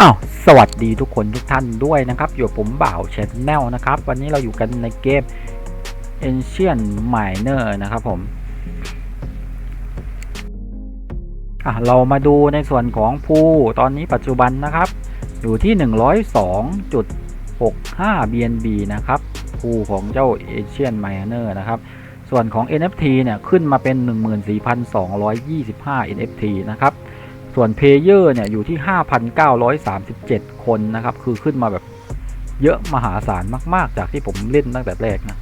อ้าวสวัสดีทุกคนทุกท่านด้วยนะครับ อยู่ผมบ่าวชแนลนะครับ วันนี้เราอยู่กันในเกม Ancient Miner นะครับผมอะเรามาดูในส่วนของภูตอนนี้ปัจจุบันนะครับ อยู่ที่ 102.65 BNB นะครับภูของเจ้า Ancient Miner นะครับ ส่วนของ NFT เนี่ย ขึ้นมาเป็น 14,225 NFT นะครับ ส่วนเพลเยอร์เนี่ยอยู่ที่ 5,937 คนนะครับ คือขึ้นมาแบบเยอะมหาศาลมากๆ จากที่ผมเล่นตั้งแต่แรกนะ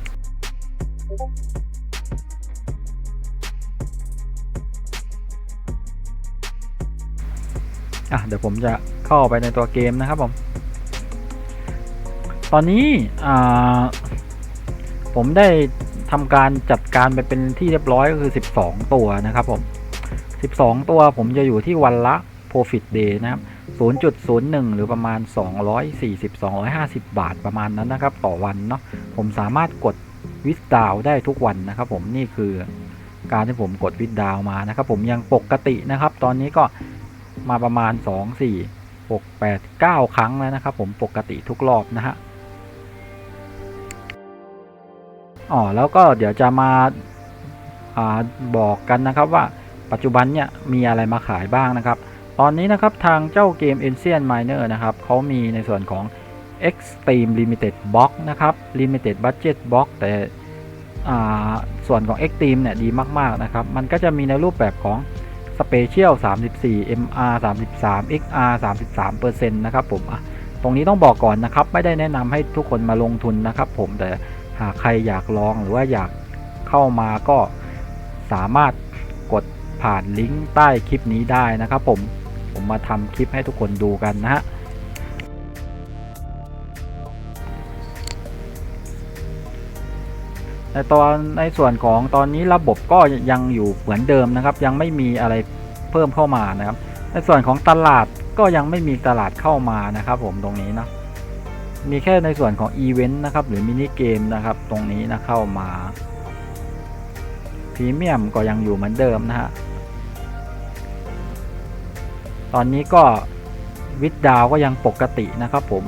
อะเดี๋ยวผมจะเข้าไปในตัวเกมนะครับผม ตอนนี้อ่าผมได้ทำการจัดการไปเป็นที่เรียบร้อยก็คือ 12 ตัวนะครับผม 12 ตัวผมจะอยู่ที่วันละ profit day นะครับ 0.01 หรือประมาณ 240-250 บาทประมาณนั้นนะครับ ต่อวันเนาะผมสามารถกดวิดดาวได้ทุกวันนะครับ ผมนี่คือการที่ผมกดวิดดาวมานะครับ ผมยังปกตินะครับ ตอนนี้ก็มาประมาณ 2 4 6 8 9 ครั้งแล้วนะครับ ผมปกติทุกรอบนะฮะอ๋อแล้วก็เดี๋ยวจะมาอาบอกกันนะครับว่า ปัจจุบันเนี่ยมีอะไรมาขายบ้างนะครับ ตอนนี้นะครับทางเจ้าเกม Ancient Miner นะครับเขามีในส่วนของ Extreme Limited Box นะครับ Limited Budget Box แต่ส่วนของ Extreme เนี่ยดีมาก ๆ นะครับ มันก็จะมีในรูปแบบของ Special 34 MR 33 XR 33%นะครับผมตรงนี้ต้องบอกก่อนนะครับ ไม่ได้แนะนำให้ทุกคนมาลงทุนนะครับผมแต่หากใครอยากลองหรือว่าอยากเข้ามาก็สามารถกด ผ่านลิงก์ใต้คลิปนี้ได้นะครับผมผมมาทำคลิปให้ทุกคนดูกันนะฮะในตอนในส่วนของตอนนี้ระบบก็ยังอยู่เหมือนเดิมนะครับ ยังไม่มีอะไรเพิ่มเข้ามานะครับ ในส่วนของตลาดก็ยังไม่มีตลาดเข้ามานะครับ ผมตรงนี้นะมีแค่ในส่วนของอีเวนต์นะครับหรือมินิเกมนะครับตรงนี้นะเข้ามาพรีเมียมก็ยังอยู่เหมือนเดิมนะฮะ ตอนนี้ก็วิดดาวก็ยังปกตินะครับ ผม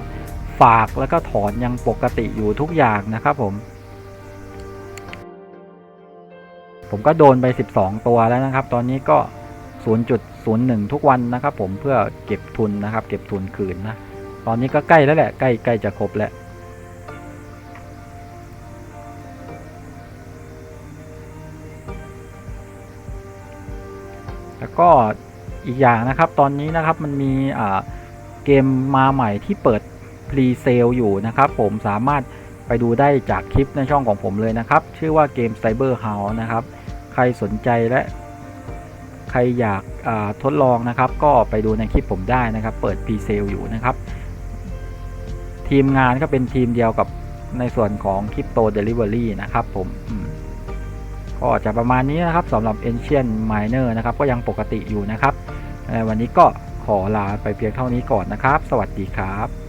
ฝากแล้วก็ถอนยังปกติอยู่ทุกอย่างนะครับผม ผมก็โดนไป 12 ตัวแล้วนะครับ ตอนนี้ก็ 0.01 ทุกวันนะครับ ผมเพื่อเก็บทุนนะครับ เก็บทุนคืนนะตอนนี้ก็ใกล้แล้วแหละใกล้ใกล้จะครบแล้วแล้วก็ อีกอย่างนะครับ ตอนนี้นะครับมันมีเกมมาใหม่ที่เปิดพรีเซลอยู่นะครับ ผมสามารถไปดูได้จากคลิปในช่องของผมเลยนะครับ ชื่อว่าเกม Cyber House นะครับ ใครสนใจและ ใครอยากทดลองนะครับ ก็ไปดูในคลิปผมได้นะครับ เปิดพรีเซลอยู่นะครับ ทีมงานก็เป็นทีมเดียวกับในส่วนของ Crypto Delivery นะครับผมม ก็จะประมาณนี้นะครับสำหรับ Ancient Miner นะครับ ก็ยังปกติอยู่นะครับ วันนี้ก็ขอลาไปเพียงเท่านี้ก่อนนะครับ สวัสดีครับ